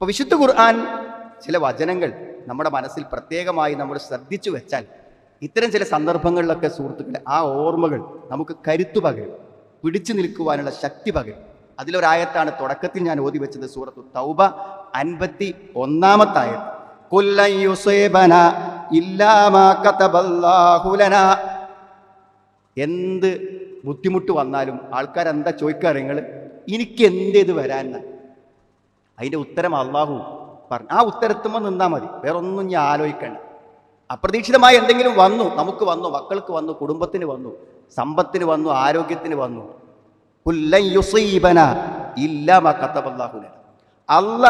അപ്പൊ വിശുദ്ധ ഖുർആൻ ചില വചനങ്ങൾ നമ്മുടെ മനസ്സിൽ പ്രത്യേകമായി നമ്മൾ ശ്രദ്ധിച്ചു വെച്ചാൽ ഇത്തരം ചില സന്ദർഭങ്ങളിലൊക്കെ സുഹൃത്തുക്കളെ ആ ഓർമ്മകൾ നമുക്ക് കരുത്തു പകരും പിടിച്ചു നിൽക്കുവാനുള്ള ശക്തി പകരും. അതിലൊരായത്താണ് തുടക്കത്തിൽ ഞാൻ ഓതി വെച്ചത് സൂറത്തു തൗബ അൻപത്തി ഒന്നാമത്തായത്. കുല്ലൻ യുസീബന ഇല്ലാ മാ കതബല്ലാഹു ലനാ. എന്ത് ബുദ്ധിമുട്ട് വന്നാലും ആൾക്കാരെന്താ ചോദിക്കാറ് നിങ്ങൾ എനിക്ക് എന്തേത് വരാൻ? അതിന്റെ ഉത്തരം അള്ളാഹു പറഞ്ഞു ആ ഉത്തരത്തുമ്പോൾ നിന്നാൽ മതി. വേറൊന്നും ഞാൻ ആലോചിക്കേണ്ട. അപ്രതീക്ഷിതമായി എന്തെങ്കിലും വന്നു നമുക്ക് വന്നു മക്കൾക്ക് വന്നു കുടുംബത്തിന് വന്നു സമ്പത്തിന് വന്നു ആരോഗ്യത്തിന് വന്നു. കുല്ലൻ ഇല്ല ഇല്ലാ മാ കതബല്ലാഹു ലനാ. അല്ല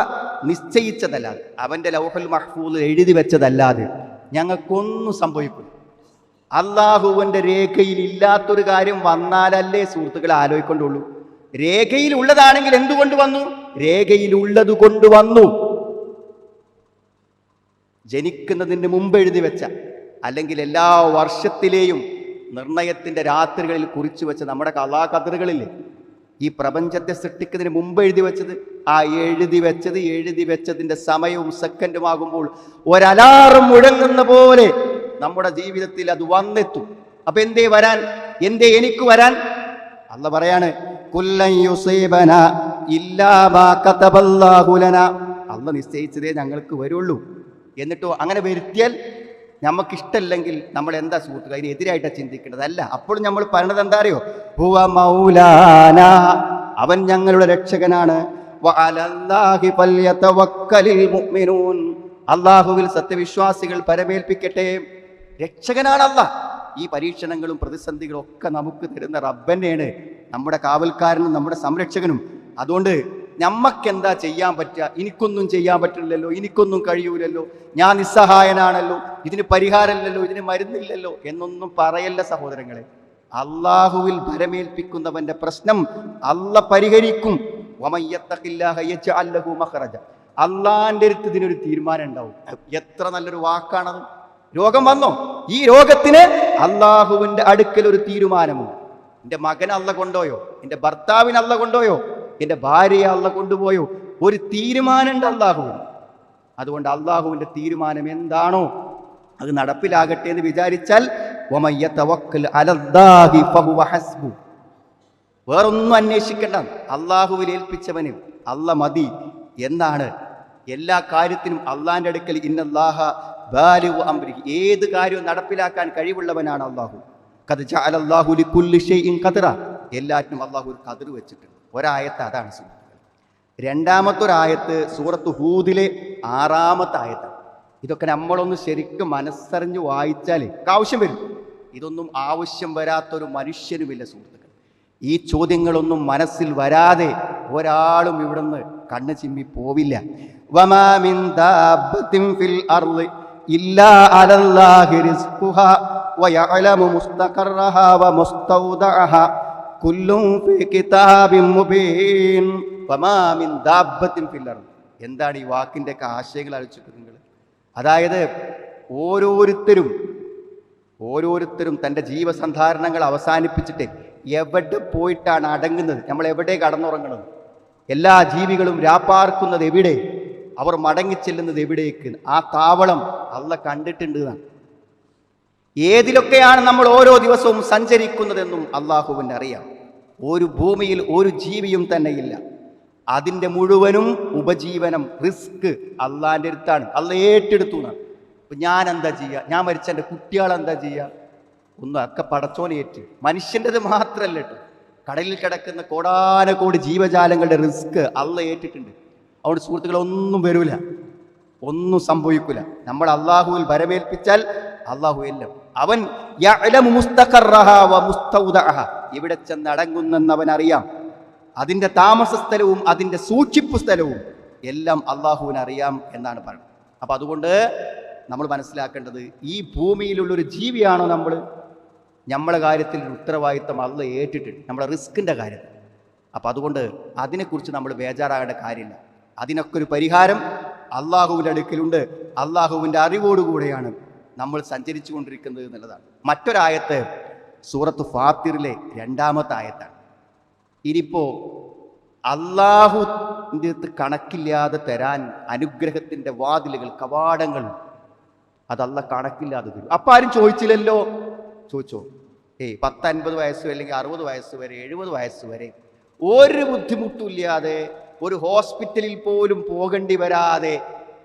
നിശ്ചയിച്ചതല്ലാതെ അവന്റെ ലൗഹൽ മഹ്ഫൂൽ എഴുതി വെച്ചതല്ലാതെ ഞങ്ങൾക്കൊന്നും സംഭവിക്കും അള്ളാഹുവിന്റെ രേഖയിൽ ഇല്ലാത്തൊരു കാര്യം വന്നാലല്ലേ സുഹൃത്തുക്കളെ ആലോചിക്കൊണ്ടുള്ളൂ. രേഖയിൽ ഉള്ളതാണെങ്കിൽ എന്തുകൊണ്ട് വന്നു? രേഖയിൽ കൊണ്ടുവന്നു കൊണ്ട് വന്നു. ജനിക്കുന്നതിന് മുമ്പ് എഴുതി വെച്ച അല്ലെങ്കിൽ എല്ലാ വർഷത്തിലെയും നിർണയത്തിന്റെ രാത്രികളിൽ കുറിച്ചു വെച്ച നമ്മുടെ കഥാകഥകളില്ലേ ഈ പ്രപഞ്ചത്തെ സൃഷ്ടിക്കുന്നതിന് മുമ്പ് എഴുതി വെച്ചത് ആ എഴുതി വെച്ചത് എഴുതി വെച്ചതിന്റെ സമയവും സെക്കൻഡും ആകുമ്പോൾ ഒരലാറും മുഴങ്ങുന്ന പോലെ നമ്മുടെ ജീവിതത്തിൽ അത് വന്നെത്തും. അപ്പൊ എന്തേ വരാൻ? എന്തേ എനിക്ക് വരാൻ? അല്ല പറയാണ് കുല്ലൻ അല്ല നിശ്ചയിച്ചതേ ഞങ്ങൾക്ക് വരുള്ളൂ. എന്നിട്ടോ അങ്ങനെ വരുത്തിയാൽ നമുക്കിഷ്ടമല്ലെങ്കിൽ നമ്മൾ എന്താ സുഹൃത്തുക്കൾ അതിനെതിരായിട്ടാണ് ചിന്തിക്കേണ്ടത്? അല്ല അപ്പോൾ നമ്മൾ പറയണത് എന്താ അറിയോ? ഹുവ മൗലാന. അവൻ ഞങ്ങളുടെ രക്ഷകനാണ്. അള്ളാഹുവിൽ സത്യവിശ്വാസികൾ പരമേൽപ്പിക്കട്ടെ. രക്ഷകനാണ് അല്ല ഈ പരീക്ഷണങ്ങളും പ്രതിസന്ധികളും ഒക്കെ നമുക്ക് തരുന്ന റബ്ബന്നെയാണ്. നമ്മുടെ കാവൽക്കാരനും നമ്മുടെ സംരക്ഷകനും. അതുകൊണ്ട് എന്താ ചെയ്യാൻ പറ്റുക? എനിക്കൊന്നും ചെയ്യാൻ പറ്റില്ലല്ലോ എനിക്കൊന്നും കഴിയൂലല്ലോ ഞാൻ നിസ്സഹായനാണല്ലോ ഇതിന് പരിഹാരമില്ലല്ലോ ഇതിന് മരുന്നില്ലല്ലോ എന്നൊന്നും പറയല്ല സഹോദരങ്ങളെ. അള്ളാഹുവിൽ ഭരമേൽപ്പിക്കുന്നവന്റെ പ്രശ്നം അല്ല പരിഹരിക്കും. അള്ളാന്റെ അടുത്ത് ഇതിനൊരു തീരുമാനം ഉണ്ടാവും. എത്ര നല്ലൊരു വാക്കാണത്. രോഗം വന്നോ? ഈ രോഗത്തിന് അള്ളാഹുവിന്റെ അടുക്കൽ ഒരു തീരുമാനമോ എന്റെ മകൻ അല്ല കൊണ്ടോയോ എന്റെ ഭർത്താവിന് അല്ല കൊണ്ടോയോ എന്റെ ഭാര്യയെ അല്ല കൊണ്ടുപോയോ? ഒരു തീരുമാനമുണ്ട് അള്ളാഹുവിന്. അതുകൊണ്ട് അള്ളാഹുവിന്റെ തീരുമാനം എന്താണോ അത് നടപ്പിലാകട്ടെ എന്ന് വിചാരിച്ചാൽ. വേറൊന്നും അന്വേഷിക്കണ്ട. അള്ളാഹുവിൽ ഏൽപ്പിച്ചവന് അല്ല മതി എന്നാണ്. എല്ലാ കാര്യത്തിനും അള്ളാന്റെ അടുക്കൽ ഇന്നല്ലാഹ ബാലിഹു അംരി ഏത് കാര്യവും നടപ്പിലാക്കാൻ കഴിവുള്ളവനാണ് അള്ളാഹു. കഥ ജഅലല്ലാഹു ലികുല്ലി ഷൈഇൻ ഖദറ. എല്ലാറ്റിനും അള്ളാഹു ഒരു കതിർ വെച്ചിട്ടുണ്ട്. ഒരായത്ത് അതാണ് സൂചിപ്പിക്കുന്നത് രണ്ടാമത്തൊരായത്ത് സൂറത്ത് ഹൂദിലെ ആറാമത്തെ ആയത്താണ്. ഇതൊക്കെ നമ്മളൊന്ന് ശരിക്കും മനസ്സറിഞ്ഞ് വായിച്ചാൽ ആവശ്യം വരും. ഇതൊന്നും ആവശ്യം വരാത്തൊരു മനുഷ്യനുമില്ല സുഹൃത്തുക്കൾ. ഈ ചോദ്യങ്ങളൊന്നും മനസ്സിൽ വരാതെ ഒരാളും ഇവിടുന്ന് കണ്ണ് ചിമ്മി പോവില്ല. ഇല്ലാ കുല്ലും എന്താണ് ഈ വാക്കിന്റെ ഒക്കെ ആശയങ്ങൾ അഴിച്ചിട്ട് നിങ്ങൾ? അതായത് ഓരോരുത്തരും ഓരോരുത്തരും തന്റെ ജീവസന്ധാരണങ്ങൾ അവസാനിപ്പിച്ചിട്ട് എവിടെ പോയിട്ടാണ് അടങ്ങുന്നത്? നമ്മൾ എവിടെ കടന്നുറങ്ങുന്നത് എല്ലാ ജീവികളും രാപ്പാർക്കുന്നത് എവിടെ? അവർ മടങ്ങിച്ചെല്ലുന്നത് എവിടേക്ക്? ആ താവളം അല്ല കണ്ടിട്ടുണ്ട് എന്നാണ്. ഏതിലൊക്കെയാണ് നമ്മൾ ഓരോ ദിവസവും സഞ്ചരിക്കുന്നതെന്നും അള്ളാഹുവിന് അറിയാം. ഒരു ഭൂമിയിൽ ഒരു ജീവിയും തന്നെയില്ല. അതിന്റെ മുഴുവനും ഉപജീവനം റിസ്ക് അള്ളാന്റെ അടുത്താണ്. അള്ള ഏറ്റെടുത്തു ഞാൻ എന്താ ചെയ്യുക ഞാൻ മരിച്ച എന്റെ കുട്ടികൾ എന്താ ചെയ്യുക ഒന്നും ഒക്കെ പടച്ചോനേറ്റ് മനുഷ്യന്റെത് മാത്രമല്ല കേട്ടോ. കടലിൽ കിടക്കുന്ന കോടാനക്കോടി ജീവജാലങ്ങളുടെ റിസ്ക് അള്ള ഏറ്റിട്ടുണ്ട്. അതുകൊണ്ട് സുഹൃത്തുക്കളെ ഒന്നും വരൂല. ഒന്നും സംഭവിക്കില്ല നമ്മൾ അള്ളാഹുവിൽ വരവേൽപ്പിച്ചാൽ അള്ളാഹു എല്ലാം അവൻ. ഇവിടെ ചെന്നടങ്ങുന്നെന്ന് അവൻ അറിയാം അതിന്റെ താമസ സ്ഥലവും അതിന്റെ സൂക്ഷിപ്പ് സ്ഥലവും എല്ലാം അള്ളാഹുവിന് അറിയാം എന്നാണ് പറയുന്നത് അപ്പം അതുകൊണ്ട് നമ്മൾ മനസ്സിലാക്കേണ്ടത് ഈ ഭൂമിയിലുള്ളൊരു ജീവിയാണോ നമ്മൾ? നമ്മളെ കാര്യത്തിൽ ഉത്തരവാദിത്തം അള്ള ഏറ്റിട്ടുണ്ട്. നമ്മളെ റിസ്കിന്റെ കാര്യം. അപ്പം അതുകൊണ്ട് അതിനെക്കുറിച്ച് നമ്മൾ ബേജാറാകേണ്ട കാര്യമില്ല. അതിനൊക്കെ ഒരു പരിഹാരം അള്ളാഹുവിന്റെ അടുക്കലുണ്ട്. അള്ളാഹുവിന്റെ അറിവോടുകൂടെയാണ്. നമ്മൾ സഞ്ചരിച്ചു കൊണ്ടിരിക്കുന്നത് എന്നുള്ളതാണ്. മറ്റൊരായത്ത് സൂറത്ത് ഫാത്തിറിലെ രണ്ടാമത്തെ ആയത്താണ്. ഇനിയിപ്പോൾ അള്ളാഹു അടുത്ത് കണക്കില്ലാതെ തരാൻ അനുഗ്രഹത്തിന്റെ വാതിലുകൾ കവാടങ്ങൾ അതല്ല കണക്കില്ലാതെ തരും. അപ്പം ആരും ചോദിച്ചില്ലല്ലോ? ചോദിച്ചോ? ഏയ് പത്ത് അൻപത് വയസ്സ് അല്ലെങ്കിൽ അറുപത് വയസ്സ് വരെ എഴുപത് വയസ്സ് വരെ ഒരു ബുദ്ധിമുട്ടില്ലാതെ ഒരു ഹോസ്പിറ്റലിൽ പോലും പോകേണ്ടി വരാതെ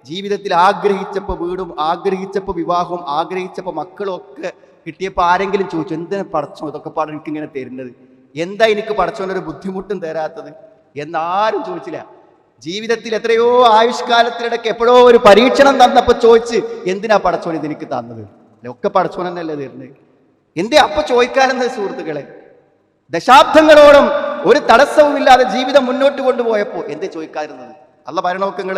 ജീവിതത്തിൽ ആഗ്രഹിച്ചപ്പോൾ വീടും ആഗ്രഹിച്ചപ്പോൾ വിവാഹവും ആഗ്രഹിച്ചപ്പോൾ മക്കളും ഒക്കെ കിട്ടിയപ്പോൾ ആരെങ്കിലും ചോദിച്ചു എന്തിനാ പടച്ചോ? ഇതൊക്കെ പാടും എനിക്ക് ഇങ്ങനെ തരുന്നത്. എന്താ എനിക്ക് പടച്ചോനൊരു ബുദ്ധിമുട്ടും തരാത്തത്? എന്നാരും ചോദിച്ചില്ല. ജീവിതത്തിൽ എത്രയോ ആയുഷ്കാലത്തിനിടയ്ക്ക് എപ്പോഴോ ഒരു പരീക്ഷണം തന്നപ്പോൾ ചോദിച്ച് എന്തിനാ പടച്ചോൻ ഇത് എനിക്ക് തന്നത്? ഒക്കെ പടച്ചോൻ തന്നെയല്ലേ തരുന്നത്? എന്തേ അപ്പൊ ചോദിക്കാനെന്ന് സുഹൃത്തുക്കളെ? ദശാബ്ദങ്ങളോളം ഒരു തടസ്സവുമില്ലാതെ ജീവിതം മുന്നോട്ട് കൊണ്ടുപോയപ്പോൾ എന്തേ ചോദിക്കാതിരുന്നത്? അല്ല പറയണോക്കങ്ങൾ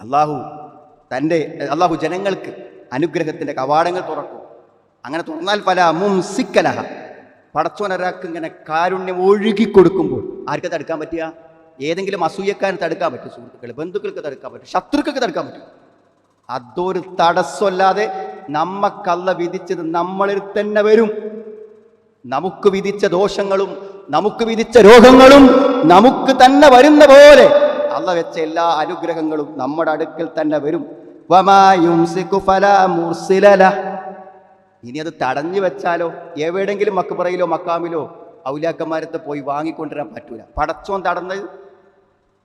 അള്ളാഹു തന്റെ അള്ളാഹു ജനങ്ങൾക്ക് അനുഗ്രഹത്തിന്റെ കവാടങ്ങൾ തുറക്കും. അങ്ങനെ തുറന്നാൽ പല മുംസിക്കലഹ പടച്ചോനൊരാൾക്ക് ഇങ്ങനെ കാരുണ്യം കൊടുക്കുമ്പോൾ ആർക്ക് തടുക്കാൻ പറ്റുക? ഏതെങ്കിലും അസൂയക്കാരൻ തടുക്കാൻ പറ്റും സുഹൃത്തുക്കൾ ബന്ധുക്കൾക്ക് തടുക്കാൻ പറ്റും ശത്രുക്കൾക്ക് തടുക്കാൻ പറ്റും. അതൊരു തടസ്സമല്ലാതെ നമ്മക്കല്ല വിധിച്ചത് നമ്മളിൽ തന്നെ വരും. നമുക്ക് വിധിച്ച ദോഷങ്ങളും നമുക്ക് വിധിച്ച രോഗങ്ങളും നമുക്ക് തന്നെ വരുന്ന പോലെ അല്ല വെച്ച എല്ലാ അനുഗ്രഹങ്ങളും നമ്മുടെ അടുക്കൽ തന്നെ വരും. ഇനി അത് തടഞ്ഞു വെച്ചാലോ? എവിടെങ്കിലും മക്കുപറയിലോ മക്കാമിലോ ഔലാക്കന്മാരത്തെ പോയി വാങ്ങിക്കൊണ്ടുവരാൻ പറ്റൂല. പടച്ചോൻ തടന്ന്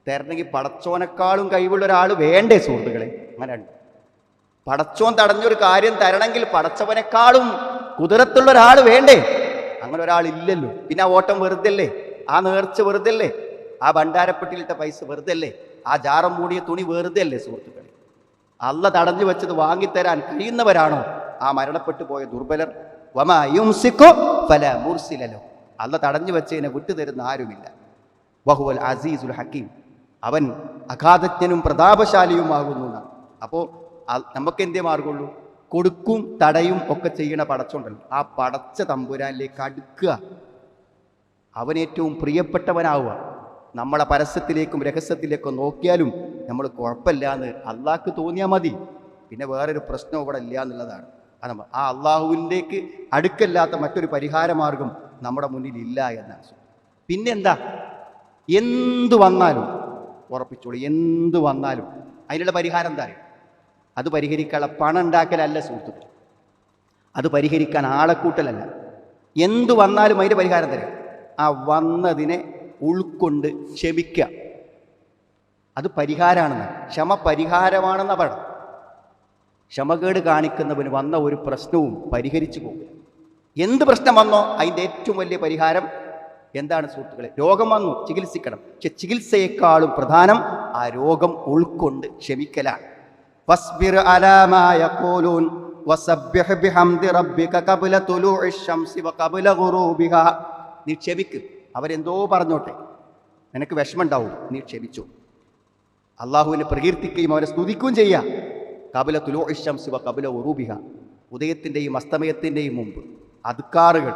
തരണമെങ്കിൽ പടച്ചോനേക്കാളും കഴിവുള്ള ഒരാൾ വേണ്ടേ സുഹൃത്തുക്കളെ? അങ്ങനെയുണ്ട് പടച്ചോൻ തടഞ്ഞൊരു കാര്യം തരണമെങ്കിൽ പടച്ചവനേക്കാളും കുതിരത്തുള്ള ഒരാൾ വേണ്ടേ? അങ്ങനെ ഒരാൾ ഇല്ലല്ലോ പിന്നെ ആ ഓട്ടം വെറുതല്ലേ ആ നേർച്ച വെറുതല്ലേ ആ ഭണ്ഡാരപ്പെട്ടിയിലിട്ട പൈസ വെറുതല്ലേ ആ ജാറം മൂടിയ തുണി വെറുതെ അല്ലേ സുഹൃത്തുക്കളെ? അല്ല തടഞ്ഞു വെച്ചത് വാങ്ങിത്തരാൻ കഴിയുന്നവരാണോ? ആ മരണപ്പെട്ടു പോയ ദുർബലർ. വമാ യുംസിക്കു ഫല മുർസിലലോ അല്ല തടഞ്ഞു വെച്ചതിനെ വിട്ടുതരുന്ന ആരുമില്ല. ബഹുവൽ അസീസുൽ ഹക്കീം. അവൻ അഗാധജ്ഞനും പ്രതാപശാലിയുമാകുന്നു എന്നാണ്. അപ്പോൾ നമുക്ക് എന്തേ മാർഗമുള്ളൂ കൊടുക്കും തടയും ഒക്കെ ചെയ്യണ പടച്ചുണ്ടല്ലോ. ആ പടച്ച തമ്പുരാനിലേക്ക് അടുക്കുക. അവനേറ്റവും പ്രിയപ്പെട്ടവനാവുക. നമ്മളെ പരസ്യത്തിലേക്കും രഹസ്യത്തിലേക്കും നോക്കിയാലും നമ്മൾ കുഴപ്പമില്ല എന്ന് അള്ളാഹ്ക്ക് തോന്നിയാൽ മതി. പിന്നെ വേറൊരു പ്രശ്നം ഇവിടെ ഇല്ല എന്നുള്ളതാണ്. ആ അള്ളാഹുവിന്റെക്ക് അടുക്കല്ലാത്ത മറ്റൊരു പരിഹാരമാർഗം നമ്മുടെ മുന്നിൽ ഇല്ല എന്നാണ്. പിന്നെന്താ? എന്തു വന്നാലും ഉറപ്പിച്ചോളൂ എന്തു വന്നാലും അതിനുള്ള പരിഹാരം എന്താ അറിയോ? അത് പരിഹരിക്കാനുള്ള പണം ഉണ്ടാക്കലല്ല സുഹൃത്തുക്കൾ. അത് പരിഹരിക്കാൻ ആളെക്കൂട്ടലല്ല. എന്തു വന്നാലും അതിന്റെ പരിഹാരം തരാം. ആ വന്നതിനെ ഉൾക്കൊണ്ട് ക്ഷമിക്കുക. അത് പരിഹാരമാണെന്ന്. ക്ഷമ പരിഹാരമാണെന്ന പറയണം ക്ഷമകേട് കാണിക്കുന്നവന് വന്ന ഒരു പ്രശ്നവും പരിഹരിച്ചു പോകുക എന്ത് പ്രശ്നം വന്നോ അതിന്റെ ഏറ്റവും വലിയ പരിഹാരം എന്താണ് സുഹൃത്തുക്കളെ? രോഗം വന്നു ചികിത്സിക്കണം. പക്ഷെ ചികിത്സയെക്കാളും പ്രധാനം ആ രോഗം ഉൾക്കൊണ്ട് ക്ഷമിക്കലാണ്. ഫസ്ബിർ على ما يقولون وسبح بحمد ربك قبل طلوع الشمس وقبل غروبها നീ ക്ഷമിക്ക് അവരെന്തോ പറഞ്ഞോട്ടെ. നിനക്ക് വിഷമമുണ്ടാവും. നീ ക്ഷമിച്ചു അള്ളാഹുവിനെ പ്രകീർത്തിക്കുകയും അവനെ സ്തുതിക്കുകയും ചെയ്യുക കപില തുലോ ഇഷംസിവ കപില ഉറൂബിഹ ഉദയത്തിന്റെയും അസ്തമയത്തിന്റെയും മുമ്പ് അദ്കാറുകൾ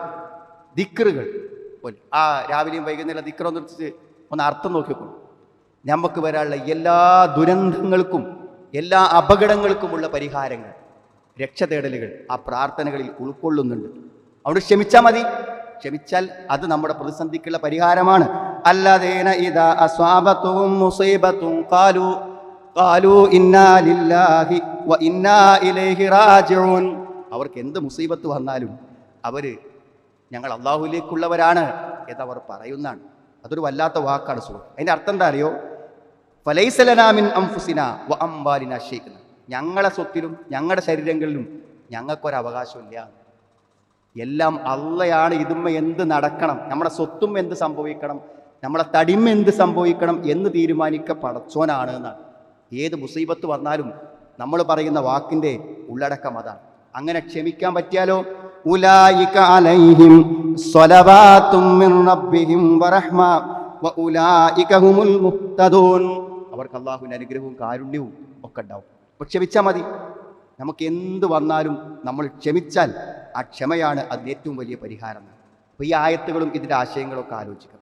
ദിക്റുകൾ. പോലെ ആ രാവിലെയും വൈകുന്നേരം ദിക്റൊന്ന് വെച്ച് ഒന്ന് അർത്ഥം നോക്കിക്കോളൂ. നമുക്ക് വരാനുള്ള എല്ലാ ദുരന്തങ്ങൾക്കും എല്ലാ അപകടങ്ങൾക്കുമുള്ള പരിഹാരങ്ങൾ രക്ഷ തേടലുകൾ ആ പ്രാർത്ഥനകളിൽ ഉൾക്കൊള്ളുന്നുണ്ട്. അവിടെ ക്ഷമിച്ചാൽ മതി. ക്ഷമിച്ചാൽ അത് നമ്മുടെ പ്രതിസന്ധിക്കുള്ള പരിഹാരമാണ്. അല്ലാതേന ഇതാ അസ്വാബത്തും മുസൈബത്തും കാലു കാലു ഇന്നാലില്ലാഹി ഇലൈഹി റാജിഊൻ. അവർക്ക് എന്ത് മുസീബത്ത് വന്നാലും അവർ ഞങ്ങൾ അള്ളാഹുലേക്കുള്ളവരാണ് എന്നവർ പറയുന്നതാണ്. അതൊരു വല്ലാത്ത വാക്കാണ് സുഖം അതിന്റെ അർത്ഥം എന്താ അറിയോ? ഫലൈസലനാമിൻ അംഫുസിന വ അംബാലിന ഷെയ്ഖ് ഞങ്ങളെ സ്വത്തിലും ഞങ്ങളുടെ ശരീരങ്ങളിലും ഞങ്ങൾക്കൊരവകാശമില്ല. എല്ലാം അള്ളയാണ് ഇതുമ്മ എന്ത് നടക്കണം നമ്മുടെ സ്വത്തും എന്ത് സംഭവിക്കണം നമ്മളെ തടിമ എന്ത് സംഭവിക്കണം എന്ന് തീരുമാനിക്ക പടച്ചോനാണ് എന്നാണ്. ഏത് മുസീബത്ത് വന്നാലും നമ്മൾ പറയുന്ന വാക്കിന്റെ ഉള്ളടക്കം അതാണ്. അങ്ങനെ ക്ഷമിക്കാൻ പറ്റിയാലോ? ഉലായിക അവർക്ക് അള്ളാഹുവിന്റെ അനുഗ്രഹവും കാരുണ്യവും ഒക്കെ ഉണ്ടാവും. അപ്പോൾ ക്ഷമിച്ചാൽ മതി. നമുക്ക് എന്ത് വന്നാലും നമ്മൾ ക്ഷമിച്ചാൽ ആ ക്ഷമയാണ് അതിന് ഏറ്റവും വലിയ പരിഹാരം. അപ്പോൾ ഈ ആയത്തുകളും ഇതിന്റെ ആശയങ്ങളൊക്കെ ആലോചിക്കണം.